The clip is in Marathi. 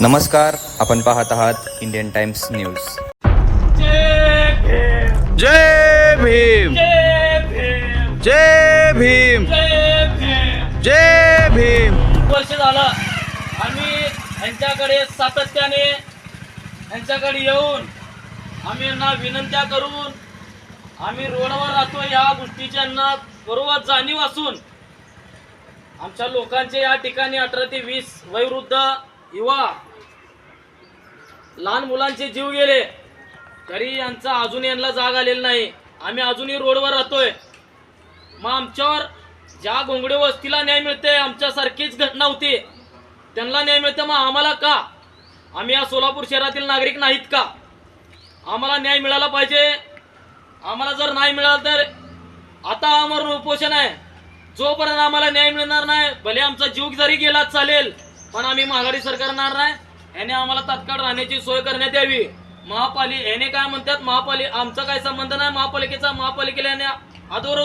नमस्कार आपण पाहत आहात इंडियन टाइम्स न्यूज जय भीम! जय भीम! जय भीम! वर्ष झालं आम्ही यांच्याकडे सातत्याने यांच्याकडे येऊन आम्ही यांना विनंत्या करून आम्ही रोडवर राहतो या गोष्टीची यांना बरोबर जाणीव असून आमच्या लोकांचे या ठिकाणी अठरा ते वीस वयोवृद्ध युवा लहान मुलांचे जीव गेले. तरी यांचा अजून यांना जाग आलेला नाही. आम्ही अजूनही रोडवर राहतोय. मग आमच्यावर ज्या घोंगडे वस्तीला न्याय मिळते आमच्यासारखीच घटना होती. त्यांना न्याय मिळते मग आम्हाला का? आम्ही या सोलापूर शहरातील नागरिक नाहीत का? आम्हाला न्याय मिळाला पाहिजे. आम्हाला जर नाही मिळाला तर आता आमरण उपोषण आहे. जोपर्यंत आम्हाला न्याय मिळणार नाही भले आमचा जीव जरी गेला चालेल पण आम्ही माघारी सरकारणार नाही. याने आम्हाला तात्काळ राहण्याची सोय करण्यात यावी. महापालिका याने काय म्हणतात? महापालिका आमचा काय संबंध नाही? महापालिकेचा महापालिकेला याने आदोर